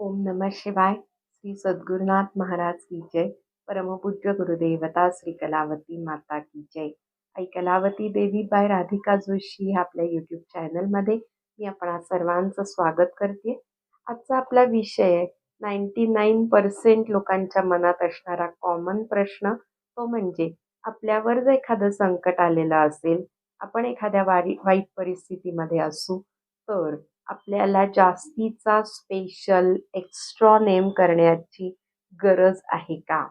ओम नमः शिवाय। श्री सद्गुरुनाथ महाराज की जय। परमपूज्य गुरुदेवता श्री कलावती माता की जय। आई कलावती देवी बाय राधिका जोशी ह्या आपल्या यूट्यूब चॅनलमध्ये मी आपणा सर्वांचं स्वागत करते. आजचा आपला विषय नाईंटी नाईन पर्सेंट लोकांच्या मनात असणारा कॉमन प्रश्न तो म्हणजे आपल्यावर जर एखादं संकट आलेलं असेल आपण एखाद्या वारी वाईट परिस्थितीमध्ये असू तर आपल्याला जास्तीचा स्पेशल एक्स्ट्रा नेम करण्याची गरज आहे का?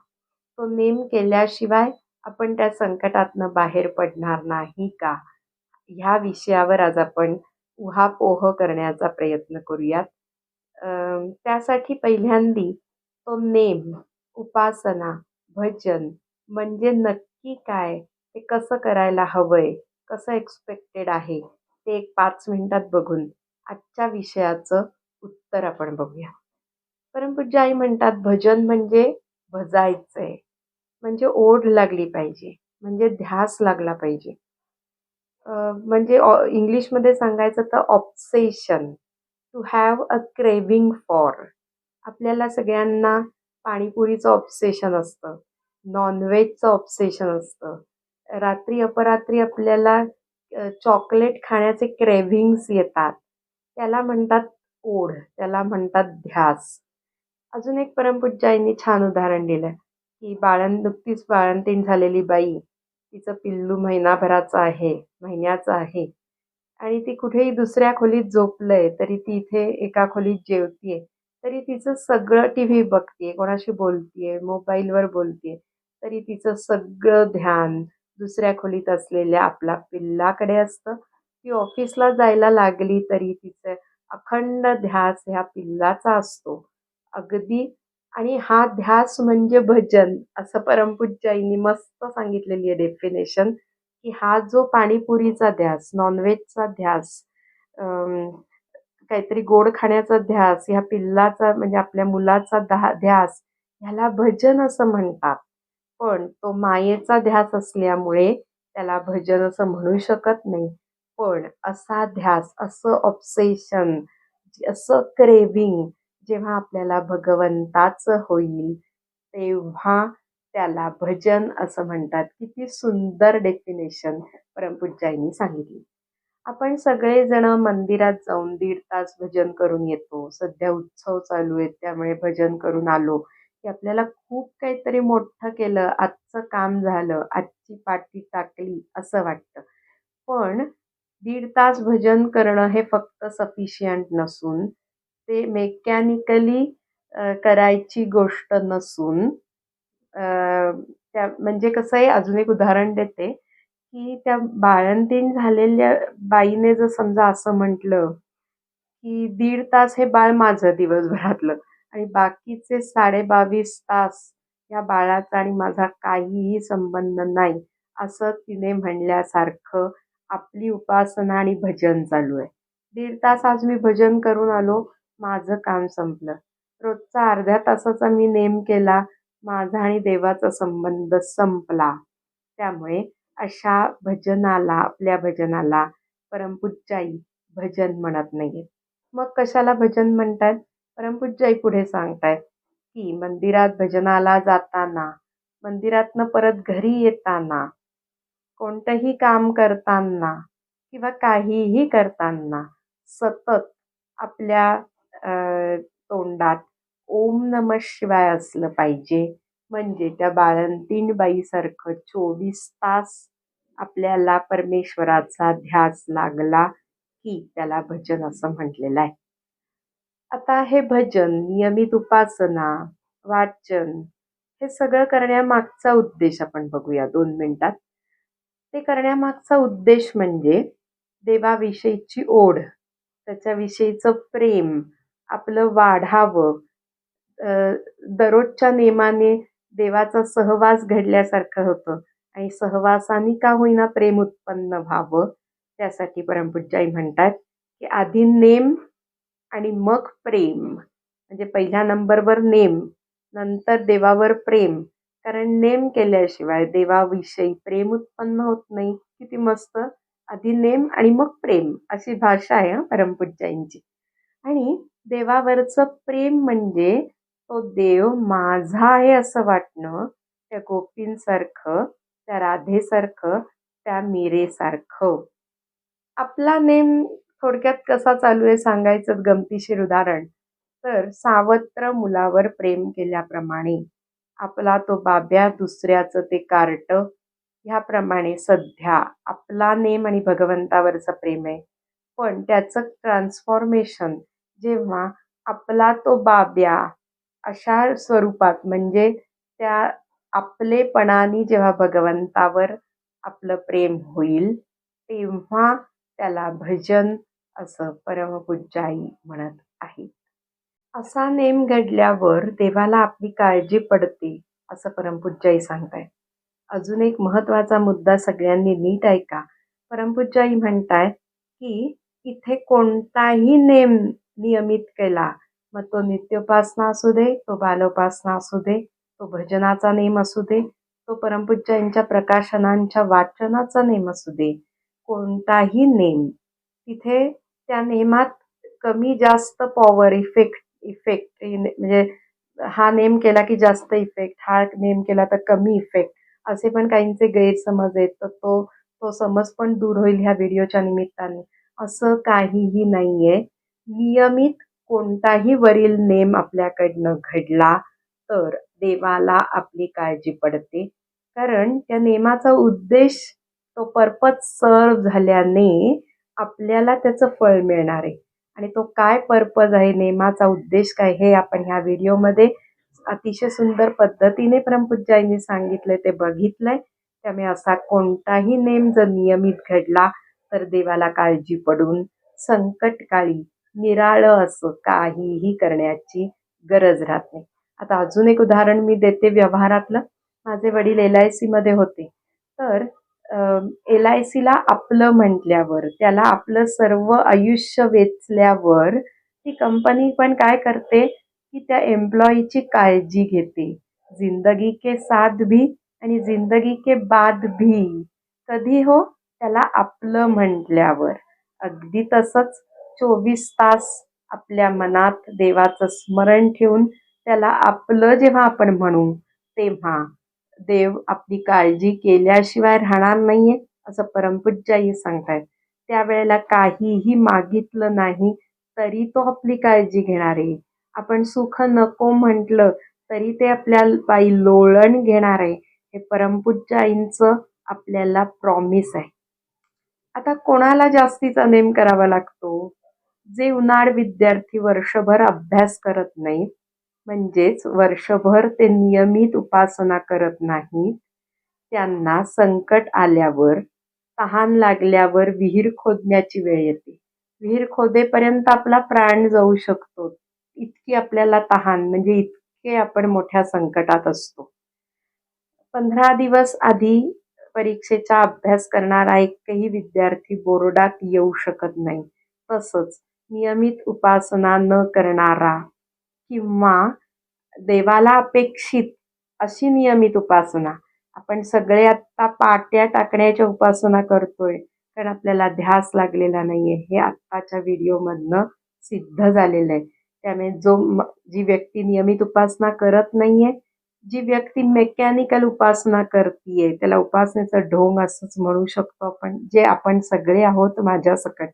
तो नेम केल्याशिवाय आपण त्या संकटातनं बाहेर पडणार नाही का? ह्या विषयावर आज आपण उहापोह करण्याचा प्रयत्न करूयात. त्यासाठी पहिल्यांदी तो नेम उपासना भजन म्हणजे नक्की काय? ते कसं करायला हवं आहे कसं एक्सपेक्टेड आहे? ते एक पाच मिनटात बघून आजच्या विषयाचं उत्तर आपण बघूया. परमपूज्य आई म्हणतात भजन म्हणजे भजायचं आहे म्हणजे ओढ लागली पाहिजे. म्हणजे ध्यास लागला पाहिजे. म्हणजे इंग्लिशमध्ये सांगायचं तर obsession to have a craving for आपल्याला सगळ्यांना पाणीपुरीचं ऑब्सेशन असतं. नॉनव्हेजचं ऑब्सेशन असतं. रात्री अपरात्री आपल्याला चॉकलेट खाण्याचे क्रेव्हिंग्स येतात. त्याला म्हणतात ओढ त्याला म्हणतात ध्यास. अजून एक परमपूज्याईंनी छान उदाहरण दिलं की बाळण नुकतीच बाळंतीण झालेली बाई तिचं पिल्लू महिनाभराचं आहे महिन्याचं आहे. आणि ती कुठेही दुसऱ्या खोलीत झोपलंय तरी ती इथे एका खोलीत जेवतीये. तरी तिचं सगळं टी व्ही बघतीये कोणाशी बोलतीये मोबाईलवर बोलतीये. तरी तिचं सगळं ध्यान दुसऱ्या खोलीत असलेल्या आपला पिल्लाकडे असतं. ती ऑफिसला जायला लागली तरी तिचं अखंड ध्यास ह्या पिल्लाचा असतो. अगदी. आणि हा ध्यास म्हणजे भजन असं परमपूज्याईंनी मस्त सांगितलेली आहे डेफिनेशन की हा जो पाणीपुरीचा ध्यास नॉनव्हेजचा ध्यास काहीतरी गोड खाण्याचा ध्यास ह्या पिल्लाचा म्हणजे आपल्या मुलाचा धा ध्यास ह्याला भजन असं म्हणतात. पण तो मायेचा ध्यास असल्यामुळे त्याला भजन असं म्हणू शकत नाही. पण असा ध्यास असं ऑब्सेशन असं क्रेविंग जेव्हा आपल्याला भगवंताचं होईल तेव्हा त्याला भजन असं म्हणतात किती सुंदर डेफिनेशन परमपूज्याईंनी सांगितली. आपण सगळेजण मंदिरात जाऊन दीड तास भजन करून येतो. सध्या उत्सव चालू आहेत त्यामुळे भजन करून आलो की आपल्याला खूप काहीतरी मोठं केलं आजचं काम झालं आजची पाठी टाकली असं वाटतं. पण दीड तास भजन करणं हे फक्त सफिशियंट नसून ते मेकॅनिकली करायची गोष्ट नसून त्या म्हणजे कसं आहे अजून एक उदाहरण देते की त्या बाळंतीण झालेल्या बाईने जर समजा असं म्हटलं की दीड तास हे बाळ माझं दिवसभरातलं आणि बाकीचे साडे बावीस तास या बाळाचा आणि माझा काहीही संबंध नाही असं तिने म्हणल्यासारखं आपली उपासना आणि भजन चालू आहे. दीड तास आज मी भजन करून आलो माझं काम संपलं. रोजचा अर्ध्या तासाचा मी नेम केला माझा आणि देवाचा संबंध संपला. त्यामुळे अशा भजनाला आपल्या भजनाला परमपूज्याई भजन म्हणत नाहीये. मग कशाला भजन म्हणतात परमपूज्याई पुढे सांगतायत की मंदिरात भजनाला जाताना मंदिरातनं परत घरी येताना कोणतंही काम करताना किंवा काहीही करताना सतत आपल्या तोंडात ओम नम शिवाय असलं पाहिजे. म्हणजे त्या बाळंतीण बाईसारखं चोवीस तास आपल्याला परमेश्वराचा ध्यास लागला की त्याला भजन असं म्हटलेलं आहे. आता हे भजन नियमित उपासना वाचन हे सगळं करण्यामागचा उद्देश आपण बघूया दोन मिनिटात. ते करण्यामागचा उद्देश म्हणजे देवाविषयीची ओढ त्याच्याविषयीचं प्रेम आपलं वाढावं. दररोजच्या नेमाने देवाचा सहवास घडल्यासारखं होतं आणि सहवासाने का होईना प्रेम उत्पन्न व्हावं त्यासाठी परमपूज्याई म्हणतात की आधी नेम आणि मग प्रेम. म्हणजे पहिल्या नंबरवर नेम नंतर देवावर प्रेम. कारण नेम केल्याशिवाय देवाविषयी प्रेम उत्पन्न होत नाही. किती मस्त. आधी नेम आणि मग प्रेम अशी भाषा आहे परमपूज्यांची. आणि देवावरचं प्रेम म्हणजे तो देव माझा आहे असं वाटणं त्या गोपींसारखं त्या राधेसारखं त्या मीरेसारखं. आपला नेम थोडक्यात कसा चालू आहे सांगायचं गमतीशीर उदाहरण. तर सावत्र मुलावर प्रेम केल्याप्रमाणे. आपला तो बाब्या दुसऱ्याचं ते कार्ट ह्याप्रमाणे सध्या आपला नेम आणि भगवंतावरचं प्रेम आहे. पण त्याचं ट्रान्सफॉर्मेशन जेव्हा आपला तो बाब्या अशा स्वरूपात म्हणजे त्या आपलेपणाने जेव्हा भगवंतावर आपलं प्रेम होईल तेव्हा त्याला भजन असं परमपूज्याई म्हणत आहे. असा नेम घडल्यावर देवाला आपली काळजी पडते असं परमपूज्याई सांगताय अजून एक महत्त्वाचा मुद्दा सगळ्यांनी नीट ऐका. परमपूज्याई म्हणताय की इथे कोणताही नेम नियमित केला मग तो नित्योपासना असू दे तो बालोपासना असू दे तो भजनाचा नेम असू दे तो परमपूज्याईंच्या प्रकाशनांच्या वाचनाचा नेम असू दे. कोणताही नेम तिथे त्या नेमात कमी जास्त पॉवर इफेक्ट इफेक्ट म्हणजे हा नेम केला की जास्त इफेक्ट हा नेम केला तर कमी इफेक्ट असे पण काहींचे गैरसमज आहेत. तर तो तो समज पण दूर होईल ह्या व्हिडिओच्या निमित्ताने. असं काहीही नाही आहे नियमित कोणताही वरील नेम आपल्याकडनं घडला तर देवाला आपली काळजी पडते. कारण त्या नेमाचा उद्देश तो पर्पज सर्व झाल्याने आपल्याला त्याचं फळ मिळणार आहे. आणि तो काय पर्पज आहे नेमाचा उद्देश काय हे आपण ह्या व्हिडिओमध्ये अतिशय सुंदर पद्धतीने परमपूज्याईंनी सांगितलंय ते बघितलंय. त्यामुळे असा कोणताही नेम जर नियमित घडला तर देवाला काळजी पडून संकटकाळी निराळं असं काहीही करण्याची गरज राहत नाही. आता अजून एक उदाहरण मी देते व्यवहारातलं. माझे वडील एल आय सीमध्ये होते. तर एल आय सीला आपलं म्हटल्यावर त्याला आपलं सर्व आयुष्य वेचल्यावर ती कंपनी पण काय करते? की त्या एम्प्लॉईची काळजी घेते. जिंदगी के साथ भी आणि जिंदगी के बाद भी. कधी हो? त्याला आपलं म्हटल्यावर. अगदी तसंच चोवीस तास आपल्या मनात देवाचं स्मरण ठेवून त्याला आपलं जेव्हा आपण म्हणू तेव्हा. देव आपली काळजी केल्याशिवाय राहणार नाहीये असं परमपूज्याही सांगतायत. त्यावेळेला काहीही मागितलं नाही तरी तो आपली काळजी घेणार आहे. आपण सुख नको म्हटलं तरी ते आपल्या पायी लोळण घेणार आहे. हे परमपूज्य आईंचं आपल्याला प्रॉमिस आहे. आता कोणाला जास्तीचा नेम करावा लागतो? जे उन्हाळ विद्यार्थी वर्षभर अभ्यास करत नाहीत म्हणजेच वर्षभर ते नियमित उपासना करत नाहीत. त्यांना संकट आल्यावर तहान लागल्यावर विहीर खोदण्याची वेळ येते. विहीर खोदेपर्यंत आपला प्राण जाऊ शकतो. इतकी आपल्याला तहान म्हणजे इतके आपण मोठ्या संकटात असतो. पंधरा दिवस आधी परीक्षेचा अभ्यास करणारा एकही विद्यार्थी बोर्डात येऊ शकत नाही. तसंच नियमित उपासना न करणारा किंवा देवाला अपेक्षित अशी नियमित उपासना. आपण सगळे आत्ता पाट्या टाकण्याच्या उपासना करतोय कारण आपल्याला ध्यास लागलेला नाहीये. हे आत्ताच्या व्हिडिओमधनं सिद्ध झालेलं आहे. त्यामुळे जो जी व्यक्ती नियमित उपासना करत नाहीये जी व्यक्ती मेकॅनिकल उपासना करतीये त्याला उपासनेचं ढोंग असंच म्हणू शकतो आपण जे आपण सगळे आहोत माझ्या सकट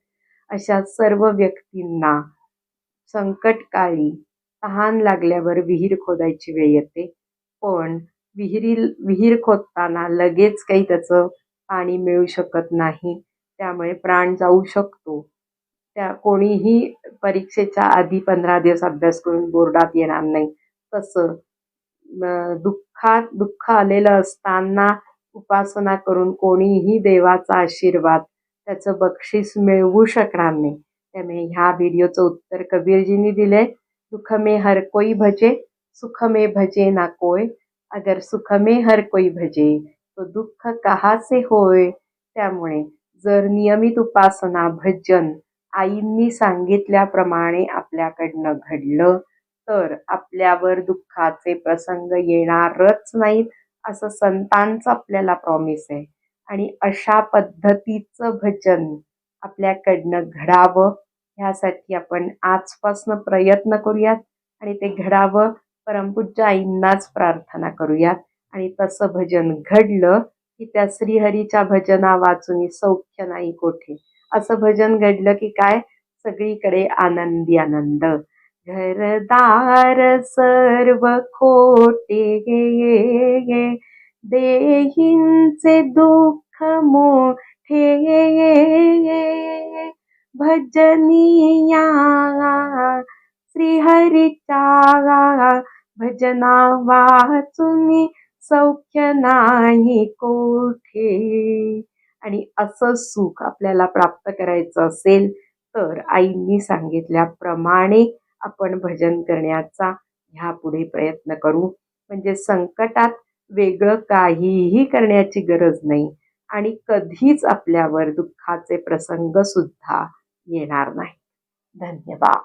अशा सर्व व्यक्तींना संकटकाळी तहान लागल्यावर विहीर खोदायची वेळ येते. पण विहिरी विहीर खोदताना लगेच काही त्याचं पाणी मिळू शकत नाही. त्यामुळे प्राण जाऊ शकतो. त्या कोणीही परीक्षेच्या आधी पंधरा दिवस अभ्यास करून बोर्डात येणार नाही. तसं दुःखात दुःख आलेलं असताना उपासना करून कोणीही देवाचा आशीर्वाद त्याचं बक्षीस मिळवू शकणार नाही. त्यामुळे ह्या व्हिडिओचं उत्तर कबीरजींनी दिलंय. दुख में हर कोई भजे सुख में भजे ना कोय अगर सुख में हर कोई भजे तो दुःख कहासे होय त्यामुळे जर नियमित उपासना भजन आईंनी सांगितल्याप्रमाणे आपल्याकडनं घडलं तर आपल्यावर दुःखाचे प्रसंग येणारच नाहीत असं संतांचं आपल्याला प्रॉमिस आहे. आणि अशा पद्धतीचं भजन आपल्याकडनं घडावं ह्यासाठी आपण आजपासनं प्रयत्न करूयात आणि ते घडावं. परमपूज्य आईंनाच प्रार्थना करूयात. आणि तसं भजन घडलं की त्या श्रीहरीच्या भजना वाचून सौख्य नाही कोठे. असं भजन घडलं की काय? सगळीकडे आनंदी आनंद. घरदार सर्व खोटे देहींचे दुःख ना वाचून सौख्य नाही कोठे? आणि असं सुख आपल्याला प्राप्त करायचं असेल तर आईंनी सांगितल्याप्रमाणे आपण भजन करण्याचा ह्यापुढे प्रयत्न करू. म्हणजे संकटात वेगळं काहीही करण्याची गरज नाही आणि कधीच आपल्यावर दुःखाचे प्रसंग सुद्धा येणार नाही धन्यवाद.